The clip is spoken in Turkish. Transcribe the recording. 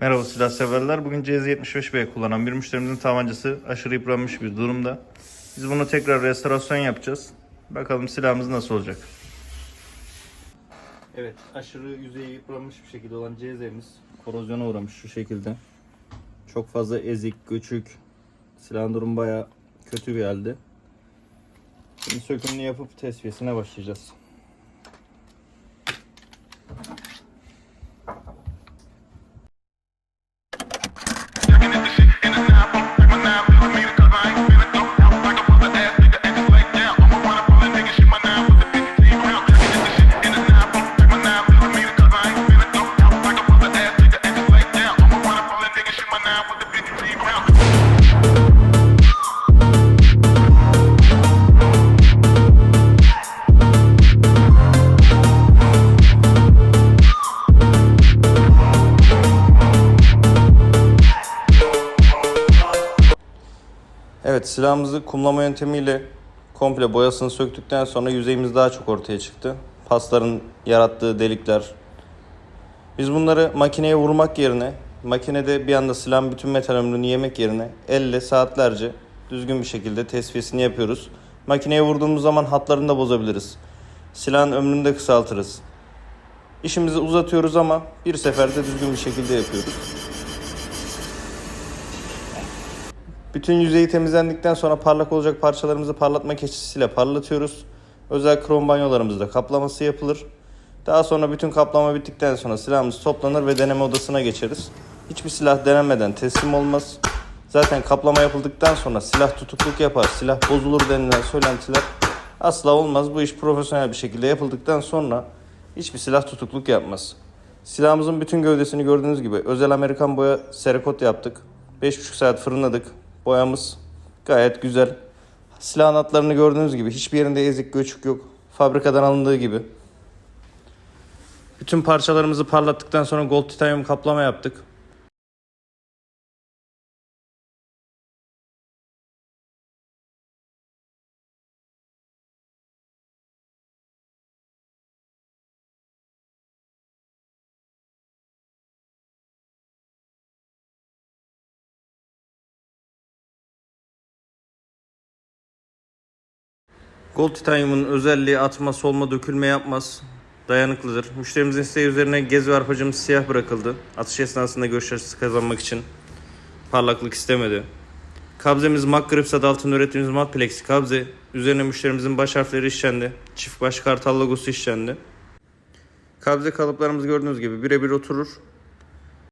Merhaba silah severler. Bugün CZ75B kullanan bir müşterimizin tabancası aşırı yıpranmış bir durumda. Biz bunu tekrar restorasyon yapacağız. Bakalım silahımız nasıl olacak. Evet, aşırı yüzeyi yıpranmış bir şekilde olan CZ'miz korozyona uğramış şu şekilde. Çok fazla ezik, göçük. Silahın durumu baya kötü bir halde. Şimdi sökümünü yapıp tesviyesine başlayacağız. Evet silahımızı kumlama yöntemiyle komple boyasını söktükten sonra yüzeyimiz daha çok ortaya çıktı. Pasların yarattığı delikler. Biz bunları makineye vurmak yerine makinede bir anda silahın bütün metal ömrünü yemek yerine elle saatlerce düzgün bir şekilde tesviyesini yapıyoruz. Makineye vurduğumuz zaman hatlarını da bozabiliriz. Silahın ömrünü de kısaltırız. İşimizi uzatıyoruz ama bir seferde düzgün bir şekilde yapıyoruz. Bütün yüzeyi temizlendikten sonra parlak olacak parçalarımızı parlatma keçisiyle parlatıyoruz. Özel krom banyolarımızda kaplaması yapılır. Daha sonra bütün kaplama bittikten sonra silahımız toplanır ve deneme odasına geçeriz. Hiçbir silah denenmeden teslim olmaz. Zaten kaplama yapıldıktan sonra silah tutukluk yapar, silah bozulur denilen söylentiler asla olmaz. Bu iş profesyonel bir şekilde yapıldıktan sonra hiçbir silah tutukluk yapmaz. Silahımızın bütün gövdesini gördüğünüz gibi özel Amerikan boya serekot yaptık. 5,5 saat fırınladık. Boyamız gayet güzel. Silah hatlarını gördüğünüz gibi hiçbir yerinde ezik göçük yok. Fabrikadan alındığı gibi. Bütün parçalarımızı parlattıktan sonra gold titanium kaplama yaptık. Gold titaniumun özelliği atma, solma, dökülme yapmaz. Dayanıklıdır. Müşterimizin isteği üzerine gez ve arpacımız siyah bırakıldı. Atış esnasında görüş açısı kazanmak için parlaklık istemedi. Kabzemiz Mak Grips adı altında ürettiğimiz mat plexi kabze. Üzerine müşterimizin baş harfleri işlendi. Çift baş kartal logosu işlendi. Kabze kalıplarımız gördüğünüz gibi birebir oturur.